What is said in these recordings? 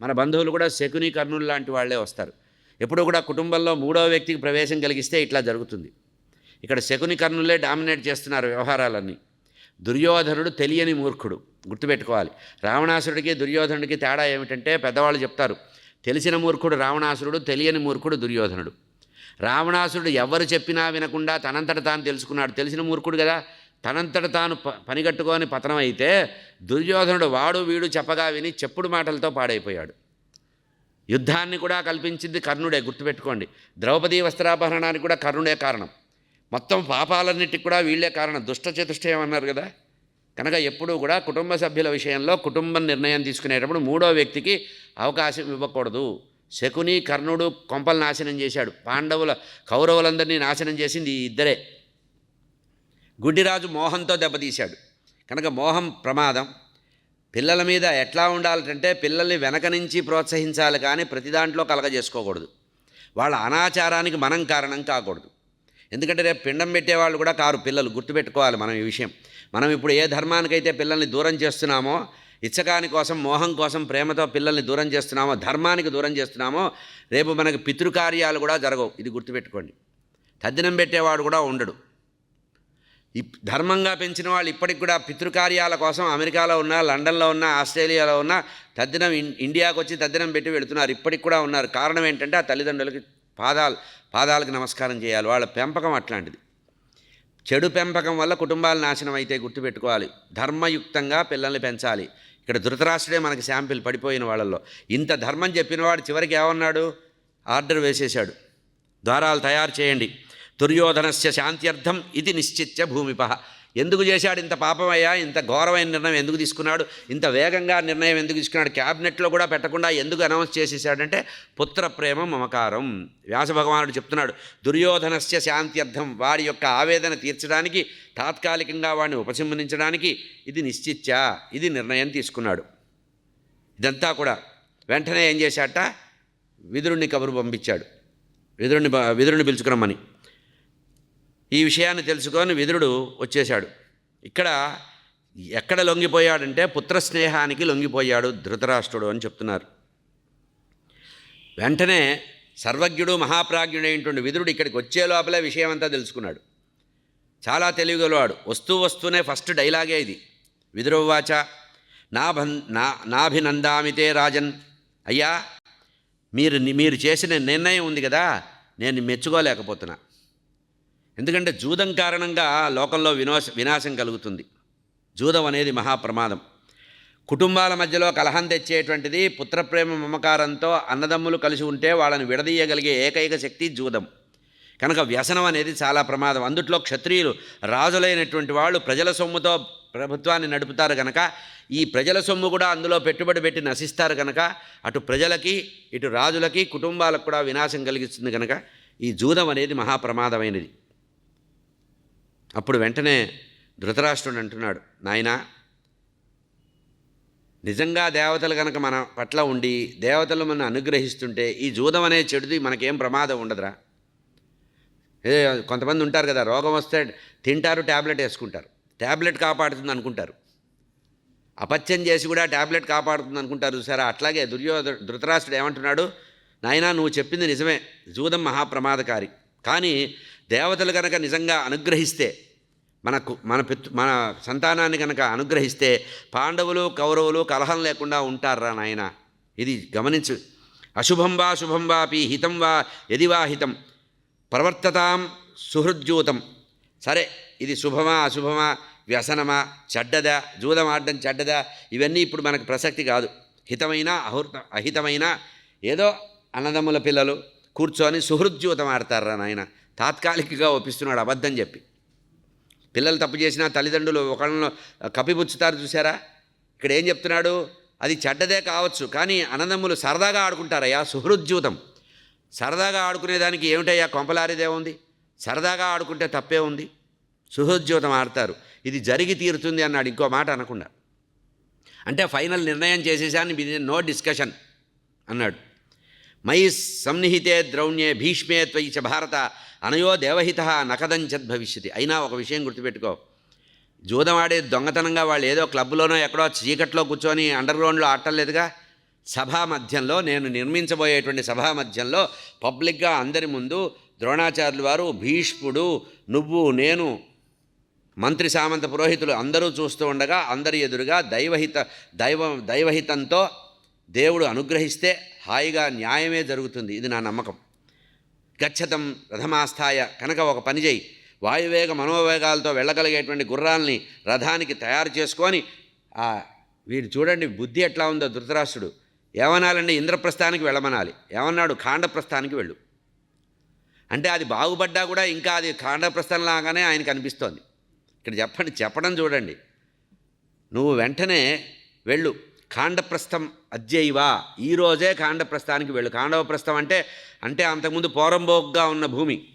మన బంధువులు కూడా శకుని కర్ణులు లాంటి వాళ్ళే వస్తారు. ఎప్పుడు కూడా కుటుంబంలో మూడవ వ్యక్తికి ప్రవేశం కలిగిస్తే ఇట్లా జరుగుతుంది. ఇక్కడ శకుని కర్ణులే డామినేట్ చేస్తున్నారు వ్యవహారాలన్నీ. దుర్యోధనుడు తెలియని మూర్ఖుడు గుర్తుపెట్టుకోవాలి. రావణాసురుడికి దుర్యోధనుడికి తేడా ఏమిటంటే పెద్దవాళ్ళు చెప్తారు తెలిసిన మూర్ఖుడు రావణాసురుడు తెలియని మూర్ఖుడు దుర్యోధనుడు. రావణాసురుడు ఎవరు చెప్పినా వినకుండా తనంతట తాను తెలుసుకున్నాడు. తెలిసిన మూర్ఖుడు కదా తనంతట తాను ప పనిగట్టుకొని పతనం అయితే దుర్యోధనుడు వాడు వీడు చెప్పగా విని చెప్పుడు మాటలతో పాడైపోయాడు. యుద్ధాన్ని కూడా కల్పించింది కర్ణుడే గుర్తుపెట్టుకోండి. ద్రౌపది వస్త్రాపహరణానికి కూడా కర్ణుడే కారణం. మొత్తం పాపాలన్నిటికి కూడా వీళ్ళే కారణం. దుష్ట చతుష్టయం అన్నారు కదా. కనుక ఎప్పుడూ కూడా కుటుంబ సభ్యుల విషయంలో కుటుంబం నిర్ణయం తీసుకునేటప్పుడు మూడో వ్యక్తికి అవకాశం ఇవ్వకూడదు. శకుని కర్ణుడు కొంపలు నాశనం చేశాడు. పాండవుల కౌరవులందరినీ నాశనం చేసింది ఈ ఇద్దరే. గుడ్డిరాజు మోహంతో దెబ్బతీశాడు. కనుక మోహం ప్రమాదం. పిల్లల మీద ఎట్లా ఉండాలంటే పిల్లల్ని వెనక నుంచి ప్రోత్సహించాలి కానీ ప్రతి దాంట్లో కలగజేసుకోకూడదు. వాళ్ళ అనాచారానికి మనం కారణం కాకూడదు. ఎందుకంటే రేపు పిండం పెట్టేవాళ్ళు కూడా కారు పిల్లలు గుర్తుపెట్టుకోవాలి మనం ఈ విషయం. మనం ఇప్పుడు ఏ ధర్మానికైతే పిల్లల్ని దూరం చేస్తున్నామో ఇచ్చకాని కోసం మోహం కోసం ప్రేమతో పిల్లల్ని దూరం చేస్తున్నామో ధర్మానికి దూరం చేస్తున్నామో రేపు మనకి పితృకార్యాలు కూడా జరగవు. ఇది గుర్తుపెట్టుకోండి. తద్దినం పెట్టేవాడు కూడా ఉండడు. ధర్మంగా పెంచిన వాళ్ళు ఇప్పటికి కూడా పితృకార్యాల కోసం అమెరికాలో ఉన్న లండన్లో ఉన్న ఆస్ట్రేలియాలో ఉన్న తద్దినం ఇండియాకు వచ్చి తద్దినం పెట్టి వెళుతున్నారు. ఇప్పటికి కూడా ఉన్నారు. కారణం ఏంటంటే ఆ తల్లిదండ్రులకి పాదాలు పాదాలకు నమస్కారం చేయాలి. వాళ్ళ పెంపకం అట్లాంటిది. చెడు పెంపకం వల్ల కుటుంబాలు నాశనం అయితే గుర్తుపెట్టుకోవాలి. ధర్మయుక్తంగా పిల్లల్ని పెంచాలి. ఇక్కడ ధృతరాష్ట్రుడే మనకి శాంపిల్ పడిపోయిన వాళ్ళల్లో. ఇంత ధర్మం చెప్పినవాడు చివరికి ఏమన్నాడు? ఆర్డర్ వేసేశాడు. ద్వారాలు తయారు చేయండి. దుర్యోధనస్య శాంత్యర్థం ఇది నిశ్చిత్య భూమిప. ఎందుకు చేశాడు ఇంత పాపమయ్యా? ఇంత ఘోరమైన నిర్ణయం ఎందుకు తీసుకున్నాడు? ఇంత వేగంగా నిర్ణయం ఎందుకు తీసుకున్నాడు? క్యాబినెట్లో కూడా పెట్టకుండా ఎందుకు అనౌన్స్ చేసేసాడంటే పుత్ర ప్రేమ మమకారం. వ్యాస భగవానుడు చెప్తున్నాడు దుర్యోధనస్య శాంత్యర్థం వాడి యొక్క ఆవేదన తీర్చడానికి తాత్కాలికంగా వాడిని ఉపశమనించడానికి ఇది నిశ్చిత్య ఇది నిర్ణయం తీసుకున్నాడు. ఇదంతా కూడా వెంటనే ఏం చేశాట విదురుణ్ణి కబురు పంపించాడు. విదురుణ్ణి విదురుణ్ణి పిలుచుకురమ్మని. ఈ విషయాన్ని తెలుసుకొని విదురుడు వచ్చేశాడు. ఇక్కడ ఎక్కడ లొంగిపోయాడంటే పుత్ర స్నేహానికి లొంగిపోయాడు ధృతరాష్ట్రుడు అని చెప్తున్నారు. వెంటనే సర్వజ్ఞుడు మహాప్రాజ్ఞుడైనటువంటి విదురుడు ఇక్కడికి వచ్చే లోపలే విషయం అంతా తెలుసుకున్నాడు. చాలా తెలివిగలవాడు. వస్తూ వస్తూనే ఫస్ట్ డైలాగే ఇది. విదురువాచ నాభన్ నా నాభినందామితే రాజన్. అయ్యా మీరు మీరు చేసిన నిర్ణయం ఉంది కదా నేను మెచ్చుకోలేకపోతున్నా. ఎందుకంటే జూదం కారణంగా లోకంలో వినోస వినాశం కలుగుతుంది. జూదం అనేది మహాప్రమాదం. కుటుంబాల మధ్యలో కలహం తెచ్చేటువంటిది పుత్రప్రేమ మమకారంతో అన్నదమ్ములు కలిసి ఉంటే వాళ్ళని విడదీయగలిగే ఏకైక శక్తి జూదం. కనుక వ్యసనం అనేది చాలా ప్రమాదం. అందుట్లో క్షత్రియులు రాజులైనటువంటి వాళ్ళు ప్రజల సొమ్ముతో ప్రభుత్వాన్ని నడుపుతారు కనుక ఈ ప్రజల సొమ్ము కూడా అందులో పెట్టుబడి పెట్టి నశిస్తారు కనుక అటు ప్రజలకి ఇటు రాజులకి కుటుంబాలకు కూడా వినాశం కలిగిస్తుంది కనుక ఈ జూదం అనేది మహాప్రమాదమైనది. అప్పుడు వెంటనే ధృతరాష్ట్రుడు అంటున్నాడు నాయనా నిజంగా దేవతలు కనుక మన పట్ల ఉండి దేవతలు మన అనుగ్రహిస్తుంటే ఈ జూదం అనే చెడుది మనకేం ప్రమాదం ఉండదురా. ఏ కొంతమంది ఉంటారు కదా రోగం వస్తే తింటారు ట్యాబ్లెట్ వేసుకుంటారు. ట్యాబ్లెట్ కాపాడుతుంది అనుకుంటారు. అపత్యం చేసి కూడా ట్యాబ్లెట్ కాపాడుతుంది అనుకుంటారు సరే అట్లాగే దుర్యోధ ధృతరాష్ట్రుడు ఏమంటున్నాడు నాయనా నువ్వు చెప్పింది నిజమే జూదం మహాప్రమాదకారి. కానీ దేవతలు కనుక నిజంగా అనుగ్రహిస్తే మనకు మన పితృ మన సంతానాన్ని కనుక అనుగ్రహిస్తే పాండవులు కౌరవులు కలహం లేకుండా ఉంటారా నాయన? ఇది గమనించు. అశుభం వా శుభం వాపి హితం వా ఎది వా హితం. ప్రవర్తతాం సుహృద్యూతం. సరే ఇది శుభమా అశుభమా వ్యసనమా చెడ్డదా జూదం ఆడడం చెడ్డదా? ఇవన్నీ ఇప్పుడు మనకు ప్రసక్తి కాదు. హితమైన అహృత అహితమైన ఏదో అన్నదమ్ముల పిల్లలు కూర్చొని సుహృద్యూతం ఆడతారా నాయన? తాత్కాలికంగా ఒప్పిస్తున్నాడు అబద్ధం చెప్పి. పిల్లలు తప్పు చేసినా తల్లిదండ్రులు ఒకళ్ళను కప్పిపుచ్చుతారు చూసారా ఇక్కడ ఏం చెప్తున్నాడు? అది చెడ్డదే కావచ్చు కానీ అన్నదమ్ములు సరదాగా ఆడుకుంటారయ్యా సుహృద్యూతం సరదాగా ఆడుకునేదానికి ఏమిటయ్యా కొంపలారిదే ఉంది? సరదాగా ఆడుకుంటే తప్పే ఉంది? సుహృద్యూతం ఆడతారు. ఇది జరిగి తీరుతుంది అన్నాడు ఇంకో మాట అనకుండా. అంటే ఫైనల్ నిర్ణయం చేసేసాను నో డిస్కషన్ అన్నాడు. మయి సన్నిహితే ద్రౌణ్యే భీష్మే త్వయి చ భారత అనయో దేవహిత నకదంచద్ భవిష్యతి. అయినా ఒక విషయం గుర్తుపెట్టుకో. జూదమాడే దొంగతనంగా వాళ్ళు ఏదో క్లబ్లోనో ఎక్కడో చీకట్లో కూర్చొని అండర్ గ్రౌండ్లో ఆడటం సభా మధ్యంలో నేను నిర్మించబోయేటువంటి సభా మధ్యంలో పబ్లిక్గా అందరి ముందు ద్రోణాచార్యులు వారు భీష్ముడు నువ్వు నేను మంత్రి సామంత పురోహితులు అందరూ చూస్తూ ఉండగా అందరి ఎదురుగా దైవహిత దైవ దైవహితంతో దేవుడు అనుగ్రహిస్తే హాయిగా న్యాయమే జరుగుతుంది. ఇది నా నమ్మకం. గచ్చతం రథమాస్థాయ కనుక ఒక పని చేయి. వాయువేగ మనోవేగాలతో వెళ్ళగలిగేటువంటి గుర్రాల్ని రథానికి తయారు చేసుకొని వీరు వీడు చూడండి బుద్ధి ఎట్లా ఉందో ధృతరాష్ట్రుడు. ఏమనాలండి? ఇంద్రప్రస్థానికి వెళ్ళమనాలి. ఏమన్నాడు? ఖాండప్రస్థానికి వెళ్ళు. అంటే అది బాగుపడ్డా కూడా ఇంకా అది ఖాండప్రస్థం లాగానే ఆయనకు అనిపిస్తోంది. ఇక్కడ చెప్పండి చెప్పడం చూడండి. నువ్వు వెంటనే వెళ్ళు. కాండప్రస్థం అద్యైవా. ఈరోజే కాండప్రస్థానికి వెళ్ళు. కాండవప్రస్థం అంటే అంటే అంతకుముందు పోరంబోగ్గా ఉన్న భూమి.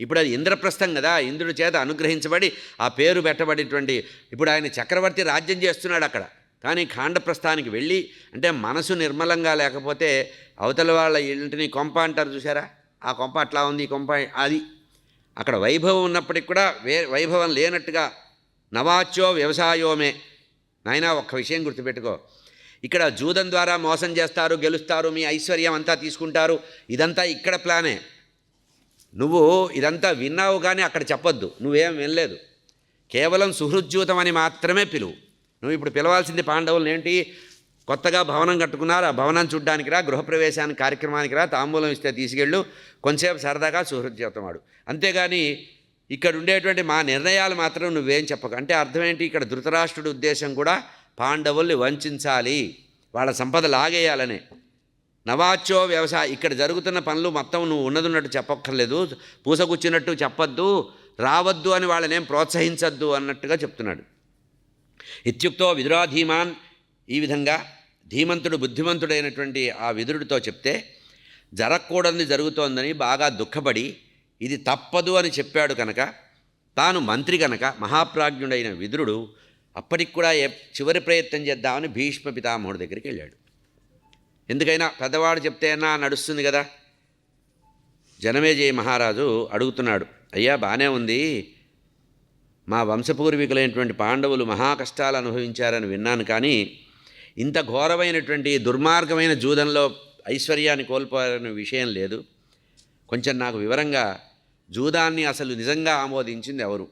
ఇప్పుడు అది ఇంద్రప్రస్థం కదా. ఇంద్రుడి చేత అనుగ్రహించబడి ఆ పేరు పెట్టబడినటువంటి ఇప్పుడు ఆయన చక్రవర్తి రాజ్యం చేస్తున్నాడు అక్కడ. కానీ కాండప్రస్థానికి వెళ్ళి అంటే మనసు నిర్మలంగా లేకపోతే అవతల వాళ్ళ ఇంటిని కొంప అంటారు చూసారా ఆ కొంప అట్లా ఉంది ఈ కొంప అది. అక్కడ వైభవం ఉన్నప్పటికి కూడా వే వైభవం లేనట్టుగా నవాచ్యో వ్యవసాయోమే. నాయన ఒక్క విషయం గుర్తుపెట్టుకో. ఇక్కడ జూదం ద్వారా మోసం చేస్తారు గెలుస్తారు మీ ఐశ్వర్యం అంతా తీసుకుంటారు. ఇదంతా ఇక్కడ ప్లానే నువ్వు ఇదంతా విన్నావు కానీ అక్కడ చెప్పొద్దు. నువ్వేం వినలేదు. కేవలం సుహృద్యూతం అని మాత్రమే పిలువు. నువ్వు ఇప్పుడు పిలవాల్సింది పాండవులను ఏంటి? కొత్తగా భవనం కట్టుకున్నారు ఆ భవనం చూడ్డానికి రా గృహప్రవేశానికి కార్యక్రమానికి రా తాంబూలం ఇస్తే తీసుకెళ్ళు. కొంతసేపు సరదాగా సుహృద్యూతం వాడు అంతేగాని ఇక్కడ ఉండేటువంటి మా నిర్ణయాలు మాత్రం నువ్వేం చెప్పకు. అంటే అర్థం ఏంటి? ఇక్కడ ధృతరాష్ట్రుడి ఉద్దేశం కూడా పాండవుల్ని వంచాలి వాళ్ళ సంపద లాగేయాలని నవాచో వ్యవసాయ ఇక్కడ జరుగుతున్న పనులు మొత్తం నువ్వు ఉన్నదున్నట్టు చెప్పక్కర్లేదు పూసగుచ్చినట్టు చెప్పొద్దు రావద్దు అని వాళ్ళనేం ప్రోత్సహించద్దు అన్నట్టుగా చెప్తున్నాడు. ఇత్యుక్తో విదురాధీమాన్ ఈ విధంగా ధీమంతుడు బుద్ధిమంతుడైనటువంటి ఆ విదురుడితో చెప్తే జరగకూడదని జరుగుతోందని బాగా దుఃఖపడి ఇది తప్పదు అని చెప్పాడు కనుక తాను మంత్రి కనుక మహాప్రాజ్ఞుడైన విదురుడు అప్పటికి కూడా చివరి ప్రయత్నం చేద్దామని భీష్మ పితామహుడి దగ్గరికి వెళ్ళాడు. ఎందుకైనా పెద్దవాడు చెప్తే నడుస్తుంది కదా? జనమేజయ మహారాజు అడుగుతున్నాడు అయ్యా బాగానే ఉంది. మా వంశపూర్వీకులైనటువంటి పాండవులు మహా కష్టాలు అనుభవించారని విన్నాను కానీ ఇంత ఘోరమైనటువంటి దుర్మార్గమైన జూదంలో ఐశ్వర్యాన్ని కోల్పోయారనే విషయం లేదు. కొంచెం నాకు వివరంగా జూదాన్ని అసలు నిజంగా ఆమోదించింది ఎవరు?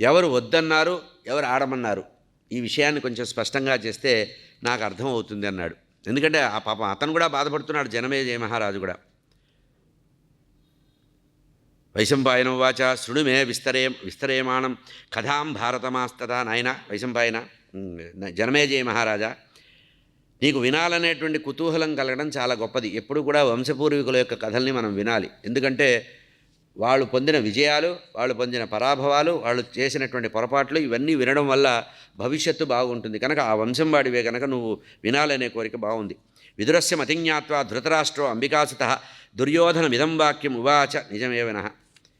ఎవరు వద్దన్నారు? ఎవరు ఆడమన్నారు? ఈ విషయాన్ని కొంచెం స్పష్టంగా చేస్తే నాకు అర్థం అవుతుంది అన్నాడు. ఎందుకంటే ఆ పాపం అతను కూడా బాధపడుతున్నాడు జనమేజయ మహారాజు కూడా. వైశంపాయన వాచ శృణు మే విస్తరే విస్తరేమాణం కథాం భారతమాస్తదా నాయన వైశంపాయన జనమేజయ మహారాజా నీకు వినాలనేటువంటి కుతూహలం కలగడం చాలా గొప్పది. ఎప్పుడు కూడా వంశపూర్వీకుల యొక్క కథల్ని మనం వినాలి. ఎందుకంటే వాళ్ళు పొందిన విజయాలు వాళ్ళు పొందిన పరాభవాలు వాళ్ళు చేసినటువంటి పొరపాట్లు ఇవన్నీ వినడం వల్ల భవిష్యత్తు బాగుంటుంది. కనుక ఆ వంశం వాడివే కనుక నువ్వు వినాలనే కోరిక బాగుంది. విదురస్య మతిజ్ఞాత్వా ధృతరాష్ట్రో అంబికాసుత దుర్యోధనమిదం వాక్యం ఉవాచ నిజమేవన